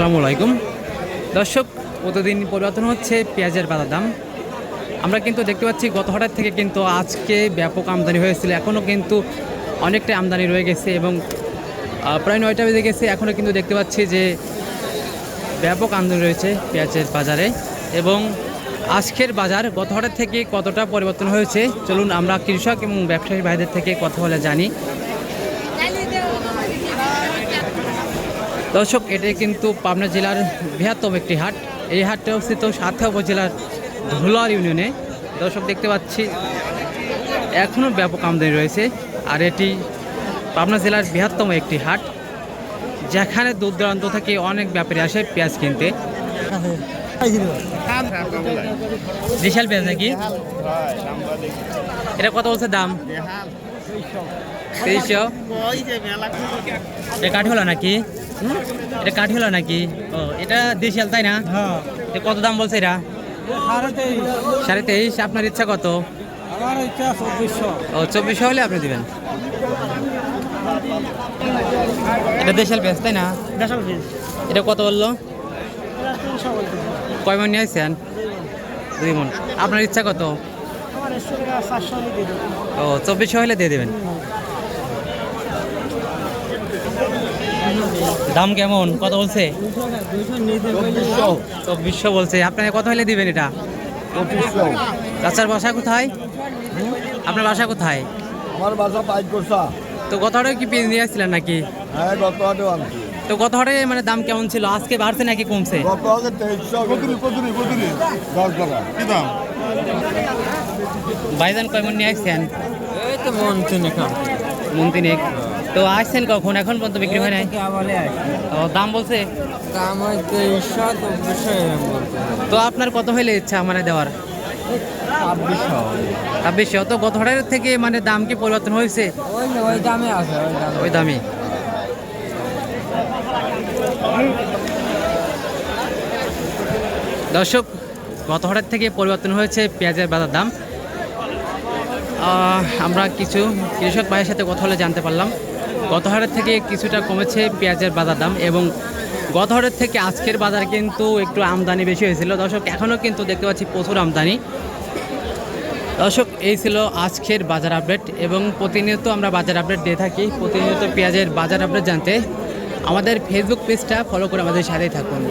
আসসালামু আলাইকুম। দর্শক, প্রতিদিন পরিবর্তন হচ্ছে পেঁয়াজের বাজার দাম আমরা কিন্তু দেখতে পাচ্ছি, গত হঠাৎ থেকে কিন্তু আজকে ব্যাপক আমদানি হয়েছিল। এখনও কিন্তু অনেকটাই আমদানি রয়ে গেছে এবং প্রায় নয়টা বেজে গেছে। এখনও কিন্তু দেখতে পাচ্ছি যে ব্যাপক আমদানি রয়েছে পেঁয়াজের বাজারে এবং আজকের বাজার গত হঠাৎ থেকে কতটা পরিবর্তন হয়েছে? চলুন আমরা কৃষক এবং ব্যবসায়ী ভাইদের থেকে কথা বলে জানি। দর্শক এটি কিন্তু পাবনা জেলার বৃহত্তম একটি হাট। এই হাটটা অবস্থিত সাতক্ষা উপজেলার ধুলার ইউনিয়নে। দর্শক, দেখতে পাচ্ছি এখনও ব্যাপক আমদানি রয়েছে। আর এটি পাবনা জেলার বৃহত্তম একটি হাট, যেখানে দূর দূরান্ত থেকে অনেক ব্যাপারী আসে পেঁয়াজ কিনতে। বিশাল পেঁয়াজ নাকি? এটা কত বলছে দাম? তেইশশো? এটা কাঠি হলো নাকি এটা কাঠি হলো নাকি? ও এটা দেশিয়াল তাই না? হ্যাঁ। এটা কত দাম বলছে এরা সাড়ে তেইশ। আপনার ইচ্ছা কত? ও চব্বিশশো হলে আপনি দিবেন। এটা দেশাল পেঁয়াজ তাই না? এটা কত বলল? কয় মন নিয়ে আসছেন? দুই মন। আপনার ইচ্ছা কত? ও চব্বিশশো হলে দিয়ে দেবেন? দাম কেমন? কত বলছে? চব্বিশশো। বলছে। আপনাকে কত হলে দিবেন এটা? চাচার বাসা কোথায়? আপনার বাসা কোথায়? আমার বাসা পাইক করছা তো গত হাটে কি পেঁয়াজ নিয়ে আসছিলেন নাকি? হ্যাঁ গত হাটে আনছি। তো গত হাটে মানে দাম কেমন ছিল? আজকে বাড়ছে নাকি কমছে? গত হাটে তেইশশো। দশ টাকা। কি দাম? ভাইজান কয়মন নিয়ে আসছেন? এই তো মন খাম মন তিনেক তো আসছেন কখন? এখন পর্যন্ত বিক্রি হয় নাই? ও দাম বলছে? দাম তেইশশো চব্বিশশো তো আপনার কত হইলে ইচ্ছা মানে দেওয়ার? ছাব্বিশশো। তো গত হাটের থেকে মানে দাম কি পরিবর্তন হয়েছে? ওই দামে আছে ওই দামে। দর্শক গত হাটের থেকে পরিবর্তন হয়েছে পেঁয়াজের বাজার দাম। আমরা কিছু কৃষক ভাইয়ের সাথে কথা হলে জানতে পারলাম। গত হাটের থেকে কিছুটা কমেছে পেঁয়াজের বাজার দাম এবং গত হাটের থেকে আজকের বাজার কিন্তু একটু আমদানি বেশি হয়েছিল। দর্শক এখনও কিন্তু দেখতে পাচ্ছি প্রচুর আমদানি। দর্শক, এই ছিল আজকের বাজার আপডেট এবং প্রতিনিয়ত আমরা বাজার আপডেট দিয়ে থাকি। প্রতিনিয়ত পেঁয়াজের বাজার আপডেট জানতে আমাদের ফেসবুক পেজটা ফলো করে আমাদের সাথেই থাকুন।